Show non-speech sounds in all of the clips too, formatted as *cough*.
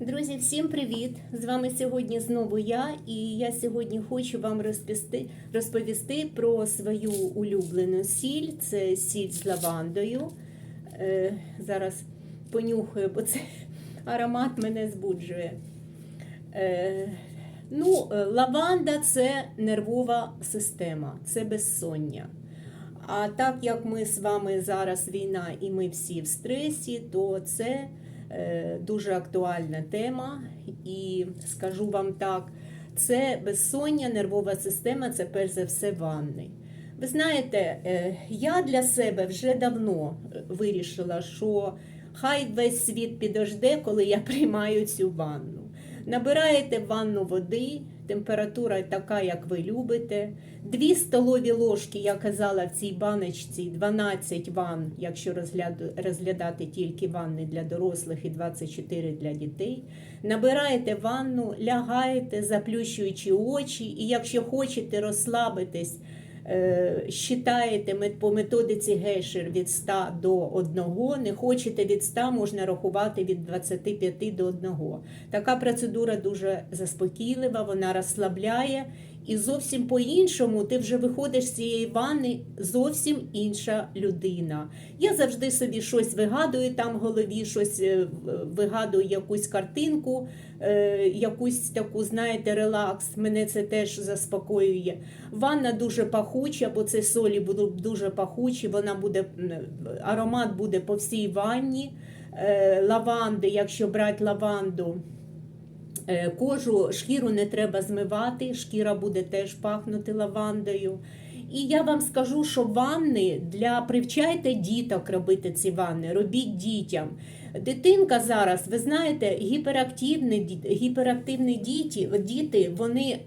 Друзі, всім привіт! З вами сьогодні знову я, і я сьогодні хочу вам розповісти, розповісти про свою улюблену сіль. Це сіль з лавандою. Е, зараз понюхаю, бо це *laughs* аромат мене збуджує. Е, ну, лаванда це нервова система, це безсоння. А так як ми з вами зараз війна і ми всі в стресі, то це дуже актуальна тема. І скажу вам так, це безсоння, нервова система це перш за все ванни. Ви знаєте, е, я для себе вже давно вирішила, що хай весь світ підожде, коли я *laughs* приймаю цю ванну. Набираєте ванну води, температура така, як ви любите. Дві столові ложки, я казала в цій баночці, 12 ванн, якщо розглядати тільки ванни для дорослих і 24 для дітей. Набираєте ванну, лягаєте, заплющуючи очі, і якщо хочете розслабитись, Считаєте мет- по методиці Гейшер від 100 до 1, не хочете від 100, можна рахувати від 25 до 1. Така процедура дуже заспокійлива, вона розслабляє. І зовсім по-іншому ти вже виходиш з цієї ванни зовсім інша людина. Я завжди собі щось вигадую там в голові, щось е, вигадую якусь картинку, е, якусь таку, знаєте, релакс. Мене це теж заспокоює. Ванна дуже пахуча, бо це солі будуть дуже пахучі, вона буде, аромат буде по всій ванні. Е, Лаванди, якщо брати лаванду, Кожу, шкіру не треба змивати, шкіра буде теж пахнути лавандою. І я вам скажу, що ванни для привчайте діток робити ці ванни, робіть дітям. Дитинка зараз, ви знаєте, гіперактивні, гіперактивні діти, діти вони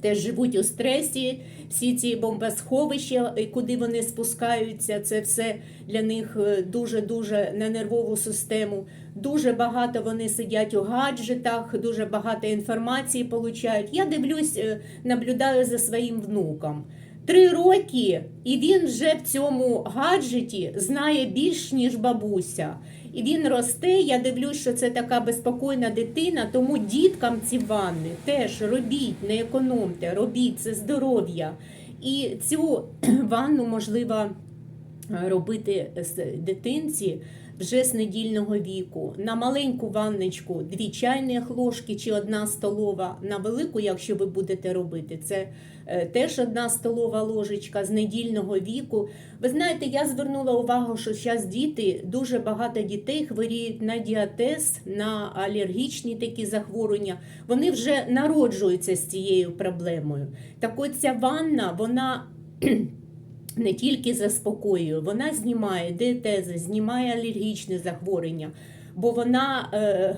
теж живуть у стресі, всі ці бомбосховища, і куди вони спускаються, це все для них е, дуже-дуже на нервову систему. Дуже багато вони сидять у гаджетах, дуже багато інформації получають. Я дивлюсь, е, наблюдаю за своїм внуком. Три роки, і він вже в цьому гаджеті знає більш, ніж бабуся. І він росте. Я дивлюсь, що це така безпокійна дитина, тому діткам ці ванни теж робіть, не економте, робіть це здоров'я. І цю *clears throat* ванну можливо робити з дитинці вже з недільного віку. На маленьку ванночку дві чайних ложки чи одна столова. На велику, якщо ви будете робити, це е, теж одна столова ложечка з недільного віку. Ви знаєте, я звернула увагу, що зараз діти, дуже багато дітей хворіють на діатез, на алергічні такі захворювання. Вони вже народжуються з цією проблемою. Так от ця ванна, вона не тільки заспокоює, вона знімає діатези, знімає алергічні захворювання, бо вона е,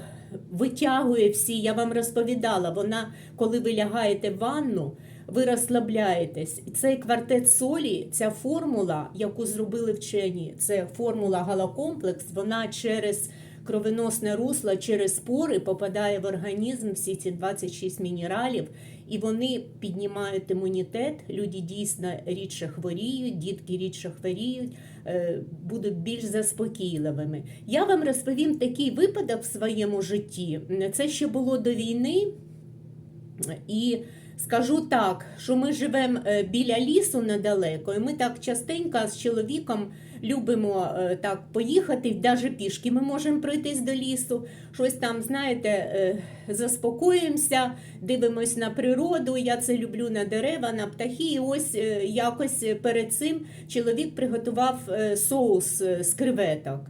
витягує всі, я вам розповідала, вона, коли ви лягаєте в ванну, ви розслабляєтесь. Цей квартет солі, ця формула, яку зробили вчені, це формула галокомплекс, вона через кровеносне русло, через спори попадає в організм всі ці 26 мінералів, вони піднімають імунітет. Люди дійсно рідше хворіють, дітки рідше хворіють, е, будуть більш заспокійливими. Я вам розповім такий випадок в своєму житті. Це ще було до війни. І скажу так, що ми живемо е, біля лісу недалеко, і ми так частенько з чоловіком любимо е, так поїхати, навіть пішки ми можемо пройтись до лісу, щось там, знаєте, е, заспокоїмося, дивимось на природу. Я це люблю на дерева, на птахи. І ось якось перед цим чоловік приготував соус з креветок.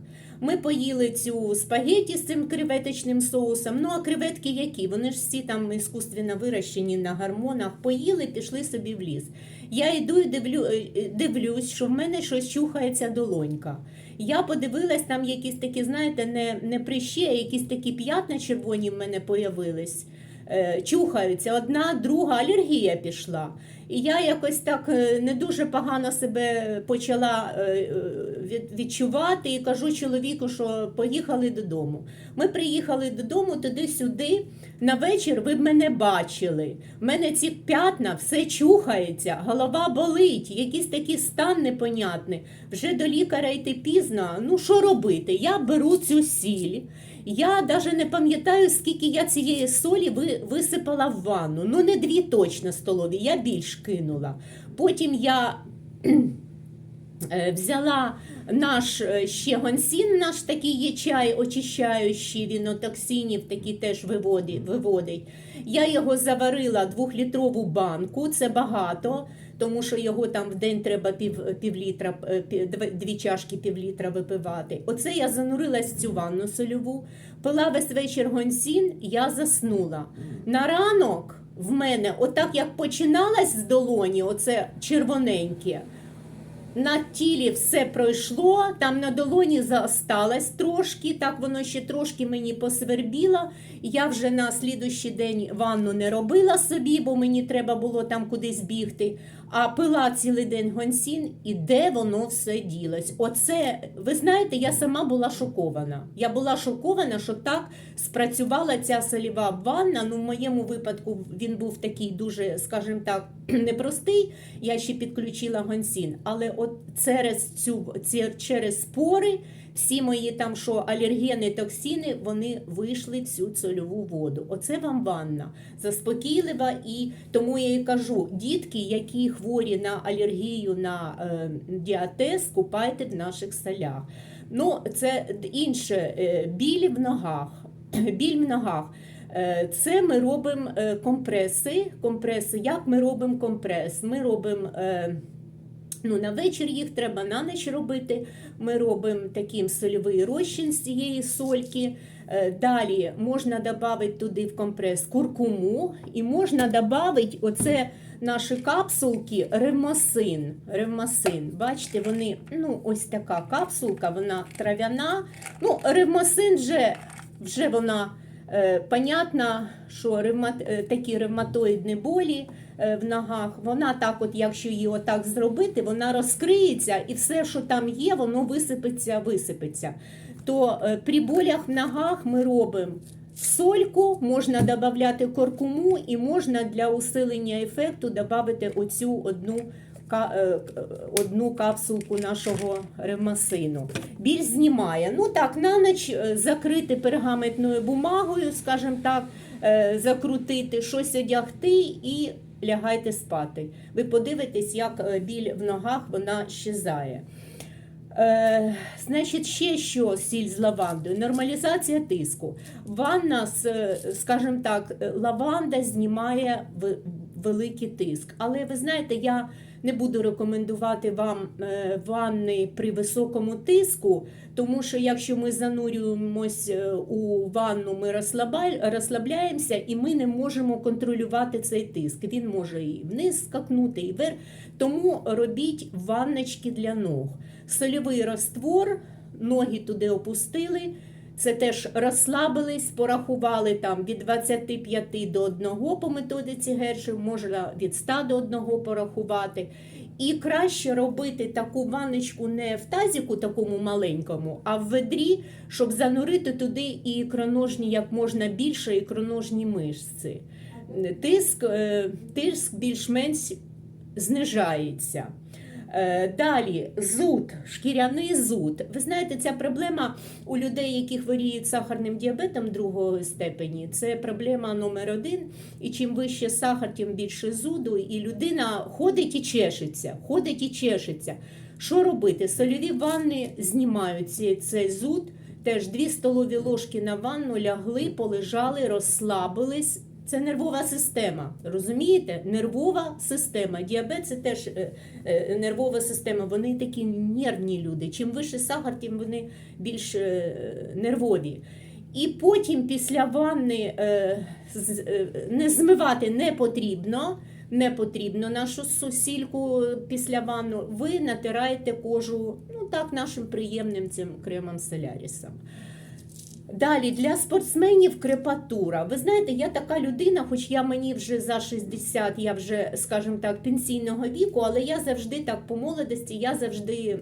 Ми поїли цю спагеті з цим креветочним соусом. Ну а креветки які? Вони ж всі там іскусственно вирощені на гормонах. Поїли, пішли собі в ліс. Я йду і дивлю, е, дивлюсь, що в мене щось чухається долонька. Я подивилась, там якісь такі, знаєте, не, не прищі, а якісь такі п'ятна червоні в мене появились. Е, Чухаються одна, друга алергія пішла. І я якось так е, не дуже погано себе почала е, е, від- відчувати і кажу чоловіку, що поїхали додому. Ми приїхали додому туди-сюди. На вечір ви б мене бачили. В мене ці п'ятна, все чухається, голова болить, якийсь такий стан непонятний. Вже до лікаря йти пізно. Ну що робити? Я беру цю сіль. Я навіть не пам'ятаю, скільки я цієї солі висипала в ванну. Ну, не дві точно столові, я більш кинула. Потім я е, взяла наш е, ще гонсін, наш такий є чай очищаючий, він от токсинів теж виводить. Я його заварила двохлітрову банку, це багато, тому що його там в день треба пів, пів літра, е, дві чашки пів літра випивати. Оце я занурилась в цю ванну сольову, пила весь вечір гонсін, я заснула. На ранок в мене, отак як починалась з долоні, оце червоненьке. На тілі все пройшло, там на долоні заосталось трошки, так воно ще трошки мені посвербіло. Я вже на слідущий день ванну не робила собі, бо мені треба було там кудись бігти. А пила цілий день гонсін, і де воно все ділось. Оце, ви знаєте, я сама була шокована. Я була шокована, що так спрацювала ця соліва ванна. Ну, в моєму випадку він був такий дуже, скажімо так, *clears throat* непростий. Я ще підключила гонсін. Але от через цю через спори всі мої там що алергени, токсини, вони вийшли цю сольову воду. Оце вам ванна заспокійлива, і тому я і кажу: дітки, які хворі на алергію на е, діатез, купайте в наших солях. Ну, це інше е, біль в ногах. *clears throat* Біль в ногах. Е, Це ми робимо е, компреси. компреси. Як ми робимо компрес? Ми робимо е, ну, на вечір їх треба на ніч робити. Ми робимо таким сольовий розчин з цієї сольки. Е, Далі можна додати туди в компрес куркуму і можна додати оце наші капсулки ревмосин. ревмосин. Бачите, вони ну, ось така капсулка, вона трав'яна. Ну, ревмосин вже, вже вона. Е, Понятно, що ревмат, е, такі ревматоїдні болі в ногах, вона так, от, якщо її отак зробити, вона розкриється і все, що там є, воно висипеться, висипеться. То е, при болях в ногах ми робимо сольку, можна додати куркуму і можна для усилення ефекту додати оцю одну е, одну капсулку нашого ревмасину. Біль знімає. Ну так, на ніч е, закрити пергаментною бумагою, скажімо так, е, закрутити, щось одягти і лягайте спати. Ви подивитесь, як е, біль в ногах вона щезає. Е, значить, ще що сіль з лавандою? Нормалізація тиску. Ванна, е, скажімо так, е, лаванда знімає великий тиск. Але ви знаєте, я не буду рекомендувати вам е, ванни при високому тиску, тому що якщо ми занурюємось е, у ванну, ми розслабляємося і ми не можемо контролювати цей тиск. Він може і вниз скакнути, і вверх. Тому робіть ванночки для ног. Сольовий раствор, ноги туди опустили. Це теж розслабились, порахували там від 25 до 1 по методиці Гершев, можна від 100 до 1 порахувати. І краще робити таку ванночку не в тазіку такому маленькому, а в ведрі, щоб занурити туди і ікроножні як можна більше ікроножні мишці. Тиск, е, тиск більш-менш знижається. Е, Далі зуд, шкіряний зуд. Ви знаєте, ця проблема у людей, які хворіють сахарним діабетом другої степені, це проблема номер один. І чим вище сахар, тим більше зуду. І людина ходить і чешеться, ходить і чешеться. Що робити? Сольові ванни знімають цей, цей зуд. Теж дві столові ложки на ванну лягли, полежали, розслабились. Це нервова система. Розумієте? Нервова система. Діабет це теж е, е, нервова система. Вони такі нервні люди. Чим вище сахар, тим вони більш е, нервові. І потім після ванни не змивати не потрібно. Не потрібно нашу сусільку після ванну. Ви натираєте кожу, ну так, нашим приємним цим кремом солярісом. Далі для спортсменів крепатура. Ви знаєте, я така людина, хоч я мені вже за 60, я вже, скажімо так, пенсійного віку, але я завжди так по молодості, я завжди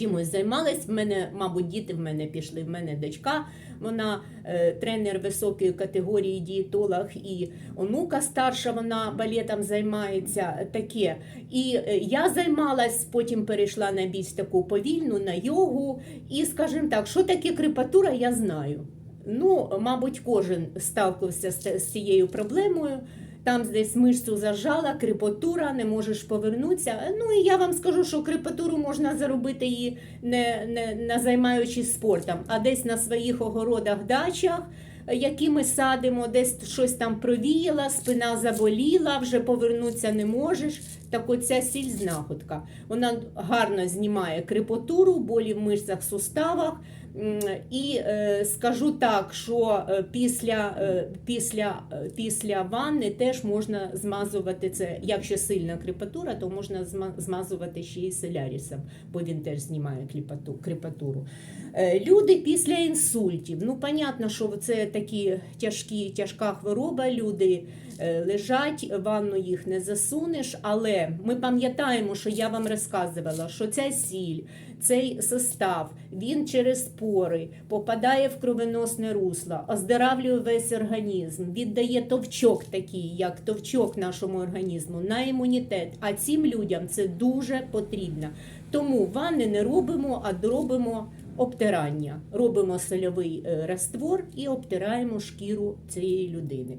чимось займалась. В мене, мабуть, діти в мене пішли. В мене дочка, вона е, тренер високої категорії, дієтолог, і онука старша, вона балетом займається таке. І е, я займалась, потім перейшла на більш таку повільну, на йогу. І, скажімо так, що таке крепатура, я знаю. Ну, мабуть, кожен сталкився з, з цією проблемою. Там десь мишцю зажала, крепатура, не можеш повернутися. Ну і я вам скажу, що крепатуру можна заробити і не, не, не займаючись спортом, а десь на своїх огородах, дачах, які ми садимо, десь щось там провіяла, спина заболіла, вже повернутися не можеш. Так оця сіль знаходка. Вона гарно знімає крепатуру, болі в мишцях, суставах. І е, скажу так, що е, після, е, після, після ванни теж можна змазувати це. Якщо сильна крепатура, то можна змазувати ще й солярісом, бо він теж знімає. Е, Люди після інсультів. Ну, понятно, що це такі тяжкі, тяжка хвороба. Люди лежать, ванну їх не засунеш, але ми пам'ятаємо, що я вам розказувала, що ця сіль, цей состав, він через пори попадає в кровоносне русло, оздоравлює весь організм, віддає товчок такий, як товчок нашому організму, на імунітет. А цим людям це дуже потрібно. Тому ванни не робимо, а робимо обтирання. Робимо сольовий е, раствор і обтираємо шкіру цієї людини.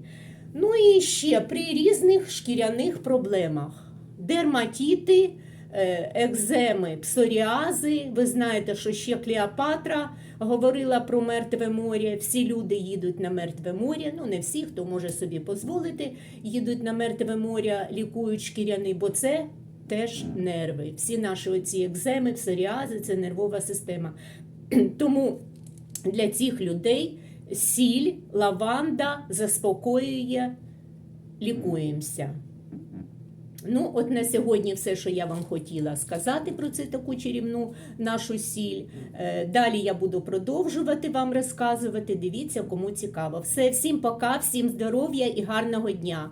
Ну і ще при різних шкіряних проблемах: дерматіти, екземи, псоріази. Ви знаєте, що ще Клеопатра говорила про мертве море. Всі люди їдуть на мертве море. Ну не всі, хто може собі дозволити, їдуть на мертве море, лікують шкіряний, бо це. Теж нерви. Всі наші оці екземи, псоріази це нервова система. *clears throat* Тому для цих людей сіль, лаванда заспокоює, лікуємося. Ну, от на сьогодні все, що я вам хотіла сказати про цю таку чарівну нашу сіль. Е, Далі я буду продовжувати вам розказувати. Дивіться, кому цікаво. Все, всім пока, всім здоров'я і гарного дня!